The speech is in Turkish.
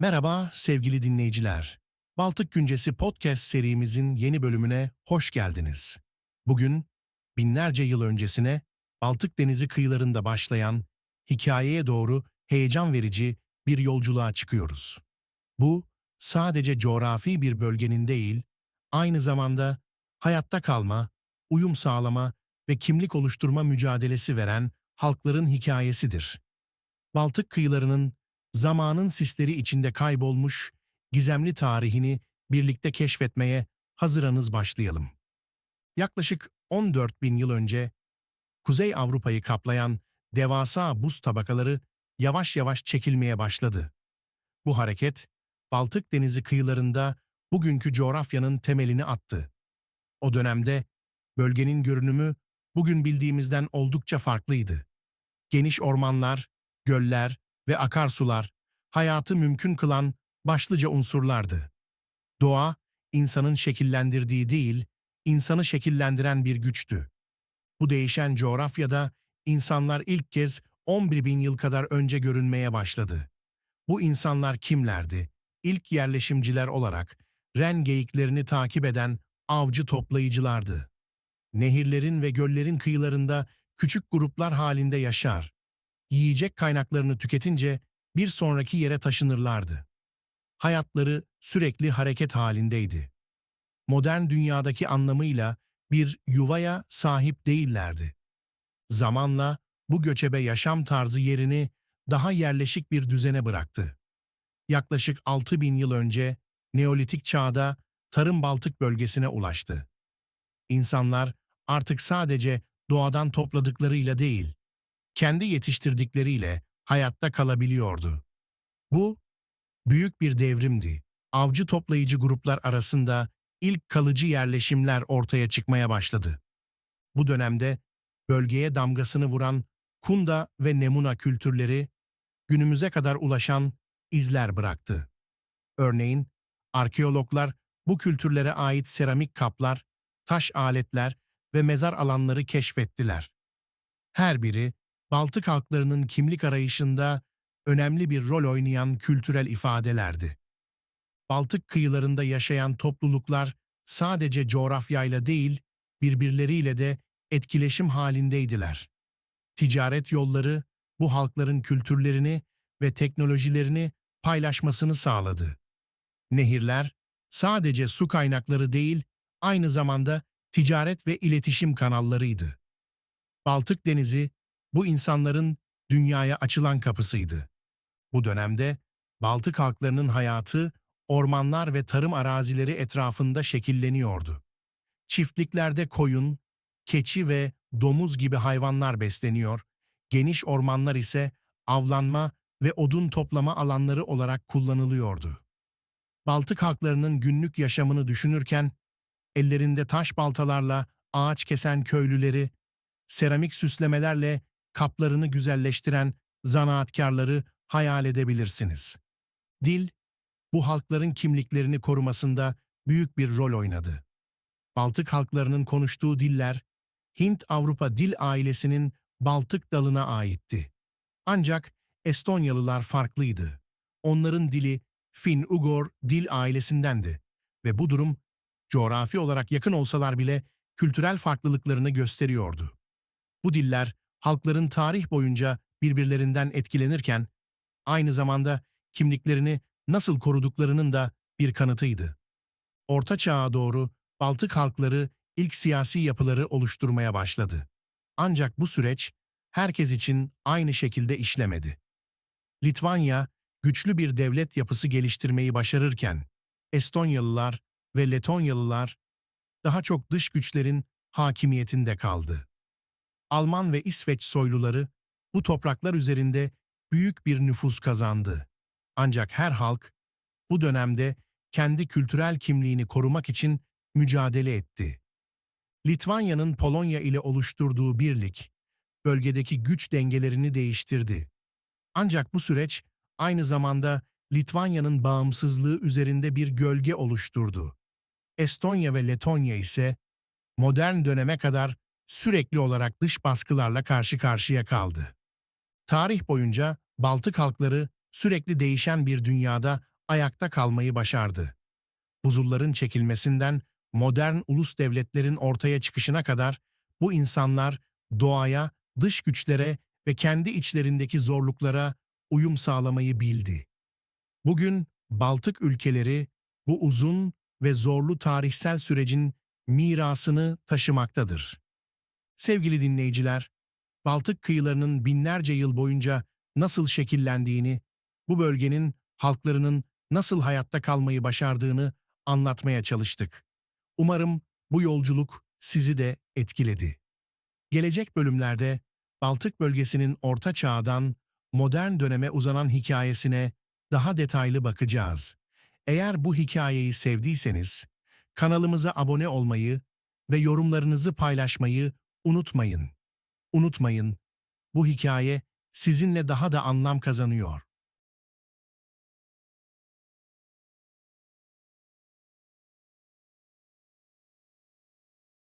Merhaba sevgili dinleyiciler. Baltık Güncesi podcast serimizin yeni bölümüne hoş geldiniz. Bugün binlerce yıl öncesine Baltık Denizi kıyılarında başlayan hikayeye doğru heyecan verici bir yolculuğa çıkıyoruz. Bu sadece coğrafi bir bölgenin değil, aynı zamanda hayatta kalma, uyum sağlama ve kimlik oluşturma mücadelesi veren halkların hikayesidir. Baltık kıyılarının zamanın sisleri içinde kaybolmuş gizemli tarihini birlikte keşfetmeye hazıranız başlayalım. Yaklaşık 14 bin yıl önce Kuzey Avrupa'yı kaplayan devasa buz tabakaları yavaş yavaş çekilmeye başladı. Bu hareket Baltık Denizi kıyılarında bugünkü coğrafyanın temelini attı. O dönemde bölgenin görünümü bugün bildiğimizden oldukça farklıydı. Geniş ormanlar, göller ve akarsular hayatı mümkün kılan başlıca unsurlardı. Doğa, insanın şekillendirdiği değil, insanı şekillendiren bir güçtü. Bu değişen coğrafyada insanlar ilk kez 11 bin yıl kadar önce görünmeye başladı. Bu insanlar kimlerdi? İlk yerleşimciler olarak ren geyiklerini takip eden avcı toplayıcılardı. Nehirlerin ve göllerin kıyılarında küçük gruplar halinde yaşar. Yiyecek kaynaklarını tüketince bir sonraki yere taşınırlardı. Hayatları sürekli hareket halindeydi. Modern dünyadaki anlamıyla bir yuvaya sahip değillerdi. Zamanla bu göçebe yaşam tarzı yerini daha yerleşik bir düzene bıraktı. Yaklaşık 6000 yıl önce Neolitik çağda tarım Baltık bölgesine ulaştı. İnsanlar artık sadece doğadan topladıklarıyla değil, kendi yetiştirdikleriyle hayatta kalabiliyordu. Bu büyük bir devrimdi. Avcı toplayıcı gruplar arasında ilk kalıcı yerleşimler ortaya çıkmaya başladı. Bu dönemde bölgeye damgasını vuran Kunda ve Nemuna kültürleri günümüze kadar ulaşan izler bıraktı. Örneğin arkeologlar bu kültürlere ait seramik kaplar, taş aletler ve mezar alanları keşfettiler. Her biri Baltık halklarının kimlik arayışında önemli bir rol oynayan kültürel ifadelerdi. Baltık kıyılarında yaşayan topluluklar sadece coğrafyayla değil, birbirleriyle de etkileşim halindeydiler. Ticaret yolları bu halkların kültürlerini ve teknolojilerini paylaşmasını sağladı. Nehirler sadece su kaynakları değil, aynı zamanda ticaret ve iletişim kanallarıydı. Baltık Denizi bu insanların dünyaya açılan kapısıydı. Bu dönemde Baltık halklarının hayatı ormanlar ve tarım arazileri etrafında şekilleniyordu. Çiftliklerde koyun, keçi ve domuz gibi hayvanlar besleniyor, geniş ormanlar ise avlanma ve odun toplama alanları olarak kullanılıyordu. Baltık halklarının günlük yaşamını düşünürken, ellerinde taş baltalarla ağaç kesen köylüleri, seramik süslemelerle kaplarını güzelleştiren zanaatkarları hayal edebilirsiniz. Dil, bu halkların kimliklerini korumasında büyük bir rol oynadı. Baltık halklarının konuştuğu diller, Hint-Avrupa dil ailesinin Baltık dalına aitti. Ancak Estonyalılar farklıydı. Onların dili Fin-Ugor dil ailesindendi ve bu durum coğrafi olarak yakın olsalar bile kültürel farklılıklarını gösteriyordu. Bu diller halkların tarih boyunca birbirlerinden etkilenirken aynı zamanda kimliklerini nasıl koruduklarının da bir kanıtıydı. Orta Çağ'a doğru Baltık halkları ilk siyasi yapıları oluşturmaya başladı. Ancak bu süreç herkes için aynı şekilde işlemedi. Litvanya güçlü bir devlet yapısı geliştirmeyi başarırken Estonyalılar ve Letonyalılar daha çok dış güçlerin hakimiyetinde kaldı. Alman ve İsveç soyluları bu topraklar üzerinde büyük bir nüfus kazandı. Ancak her halk bu dönemde kendi kültürel kimliğini korumak için mücadele etti. Litvanya'nın Polonya ile oluşturduğu birlik, bölgedeki güç dengelerini değiştirdi. Ancak bu süreç aynı zamanda Litvanya'nın bağımsızlığı üzerinde bir gölge oluşturdu. Estonya ve Letonya ise modern döneme kadar sürekli olarak dış baskılarla karşı karşıya kaldı. Tarih boyunca Baltık halkları sürekli değişen bir dünyada ayakta kalmayı başardı. Buzulların çekilmesinden modern ulus devletlerin ortaya çıkışına kadar bu insanlar doğaya, dış güçlere ve kendi içlerindeki zorluklara uyum sağlamayı bildi. Bugün Baltık ülkeleri bu uzun ve zorlu tarihsel sürecin mirasını taşımaktadır. Sevgili dinleyiciler, Baltık kıyılarının binlerce yıl boyunca nasıl şekillendiğini, bu bölgenin halklarının nasıl hayatta kalmayı başardığını anlatmaya çalıştık. Umarım bu yolculuk sizi de etkiledi. Gelecek bölümlerde Baltık bölgesinin orta çağdan modern döneme uzanan hikayesine daha detaylı bakacağız. Eğer bu hikayeyi sevdiyseniz kanalımıza abone olmayı ve yorumlarınızı paylaşmayı unutmayın. Unutmayın, bu hikaye sizinle daha da anlam kazanıyor.